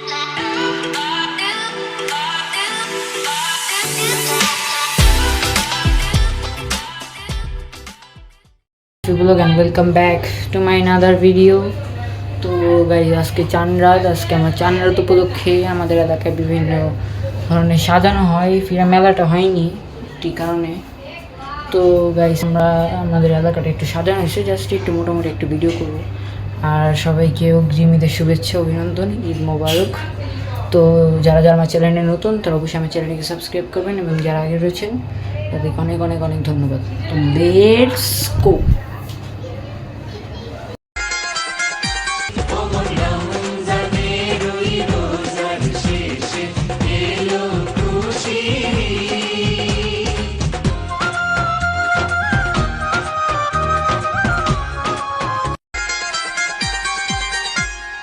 Blog and welcome back to my another video তো guys আজকে চান রাত, আজকে আমার চান রাত উপলক্ষে আমাদের এলাকায় বিভিন্ন ধরনের সাজানো হয়, ফিরা মেলাটা হয়নি একটি কারণে। তো গাইস আমরা আমাদের এলাকাটা একটু সাজানো হয়েছে জাস্ট একটু মোটামুটি একটু ভিডিও করব। আর সবাইকে গ্রিমিদের শুভেচ্ছা, অভিনন্দন, ঈদ মোবারক। তো যারা যারা আমার চ্যানেলে নতুন, তারা অবশ্যই আমার চ্যানেলটিকে সাবস্ক্রাইব করবেন এবং যারা আগে রয়েছেন, তাদেরকে অনেক অনেক অনেক ধন্যবাদ। তো লেটস গো।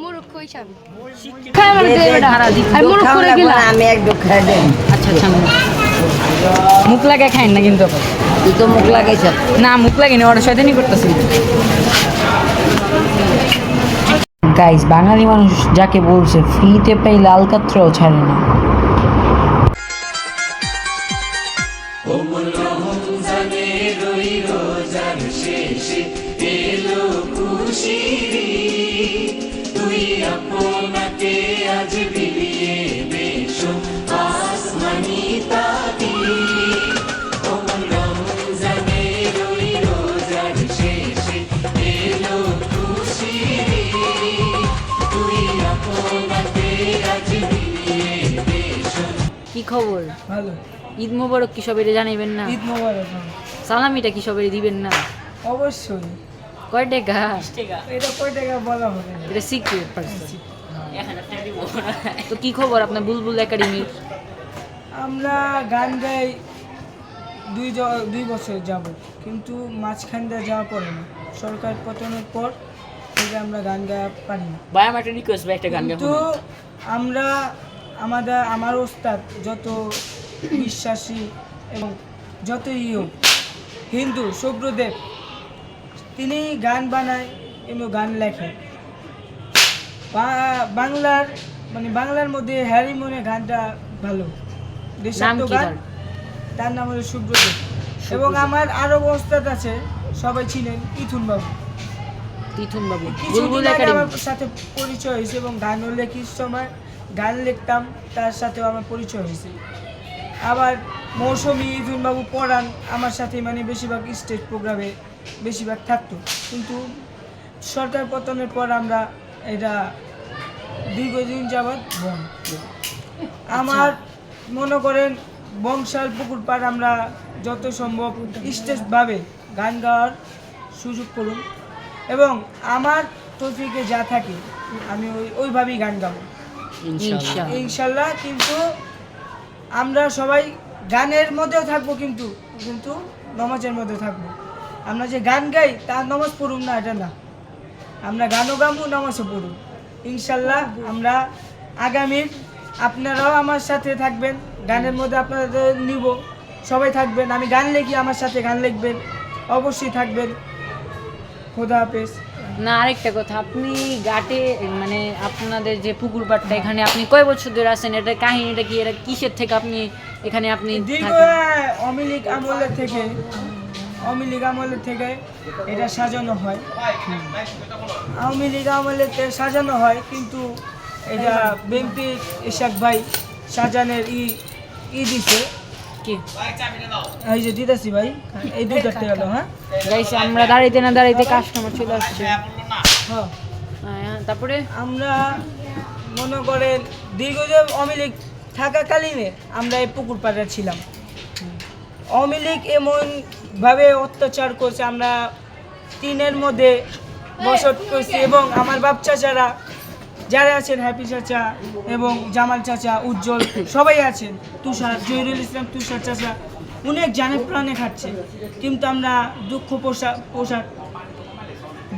মুরুখ কইছাম? মুরুখ কইছাম আর মুরুখ করে গেলাম। আমি এক দুঃখ খাই দেন আচ্ছা আচ্ছা মুখ লাগে খাইন না কিন্তু। তুই তো মুখ লাগাইছ। না মুখ লাগে না ওরা শয়তানি করতেছে। গাইস বাঙালি মানুষ যাকে বলছে ফ্রিতে পাই লাল কাত্রাও ছাড়ে না। কি খবর? ভালো। ঈদ মোবারক কি সবাই জানাইবেন না? ঈদ মোবারক হ্যাঁ। সালামিটা কি সবাই দিবেন না? অবশ্যই। কয় টাকা এটা কয় টাকা বলা হবে। এটা সিক্রেট পার্সন তো কি খবর আপনার বুলবুল একাডেমির আমরা গান গাই দুই দুই বছর যাব কিন্তু মাঝখান দিয়ে যাওয়া পড়ে না সরকার পতনের পর থেকে আমরা গান গাওয়া পারি না ভাই আমার একটা রিকোয়েস্ট ভাই একটা গান কিন্তু আমরা আমাদের আমার ওস্তাদ যত বিশ্বাসী এবং যত ইয়ে হিন্দু শুভ্রদেব তিনি গান বানায় এবং গান লেখে। বাংলার মানে বাংলার মধ্যে হ্যারি মনে গানটা ভালো। দেশাত্ম গান। তার? নাম হলো শুভ্রদেব এবং আমার আরও ওস্তাদ আছে সবাই ছিলেন ইথুন বাবু তিথুন বাবু কিছুদিন আগে আমার সাথে পরিচয় হয়েছে এবং গানও লেখির সময় গান লিখতাম তার সাথেও আমার পরিচয় হয়েছে। আবার মৌসুমি ইজুন বাবু পড়ান আমার সাথে মানে বেশিরভাগ স্টেজ প্রোগ্রামে বেশিরভাগ থাকতো। কিন্তু সরকার পতনের পর আমরা এটা দীর্ঘদিন যাবৎ বন্ধ। আমার মনে করেন বংশাল পুকুর পাড় আমরা যত সম্ভব স্টেজভাবে গান গাওয়ার সুযোগ করুন। এবং আমার তৌফিকে যা থাকে আমি ওই ওইভাবেই গান গাবো। ইনশাল্লাহ কিন্তু আমরা সবাই গানের মধ্যেও থাকব কিন্তু কিন্তু নমাজের মধ্যে থাকব। আমরা যে গান গাই তার নমাজ পড়ুন না এটা না। আমরা গানও গাবো নামাজও পড়ুন ইনশাল্লাহ আমরা আগামীর আপনারাও আমার সাথে থাকবেন। গানের মধ্যে আপনাদের নিব। সবাই থাকবেন। আমি গান লিখি আমার সাথে গান লিখবেন। অবশ্যই থাকবেন। খোদা হাফেজ। না আরেকটা কথা আপনি ঘাটে মানে আপনাদের যে পুকুর পাড়টা এখানে আপনি কয় বছর ধরে আছেন? এটা কাহিনীটা কি? এটা কিসের থেকে আপনি এখানে আপনি আমলের থেকে। আওয়ামী লীগ আমলের থেকে এটা সাজানো হয়। আওয়ামী লীগ আমলের থেকে সাজানো হয় কিন্তু এটা বিএনপি ইশাক ভাই সাজানের ই ই দিছে। কি? এই যে দিতেছি ভাই এই গেল হ্যাঁ? আমরা দাঁড়াইতে না দাঁড়াইতে কাস্টমার চলে আসছে। হ্যাঁ। হ্যাঁ, তারপরে? আমরা মনে করেন দীর্ঘদিন আওয়ামী লীগ থাকাকালীনে আমরা এই পুকুর পাড়ে ছিলাম। আওয়ামী লীগ এমনভাবে অত্যাচার করছে, আমরা টিনের মধ্যে বসত করছি এবং আমার বাপ চাচারা যারা আছেন, হ্যাপি চাচা এবং জামাল চাচা, উজ্জ্বল, সবাই আছেন, তুষার, জহিরুল ইসলাম, তুষার চাচা, অনেক জানে প্রাণে খাচ্ছে। কিন্তু আমরা দুঃখ পোষা পোশাক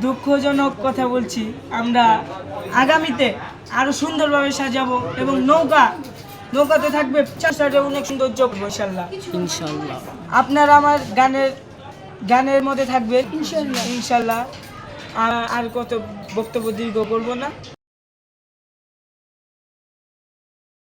দুঃখজনক কথা বলছি, আমরা আগামীতে আরও সুন্দরভাবে সাজাবো এবং নৌকা নৌকাতে থাকবে চাষারে অনেক সৌন্দর্য ইনশাল্লাহ ইনশাল্লাহ আপনার আমার গানের গানের মধ্যে থাকবে ইনশাল্লাহ ইনশাল্লাহ আর আর কত বক্তব্য দীর্ঘ করব না।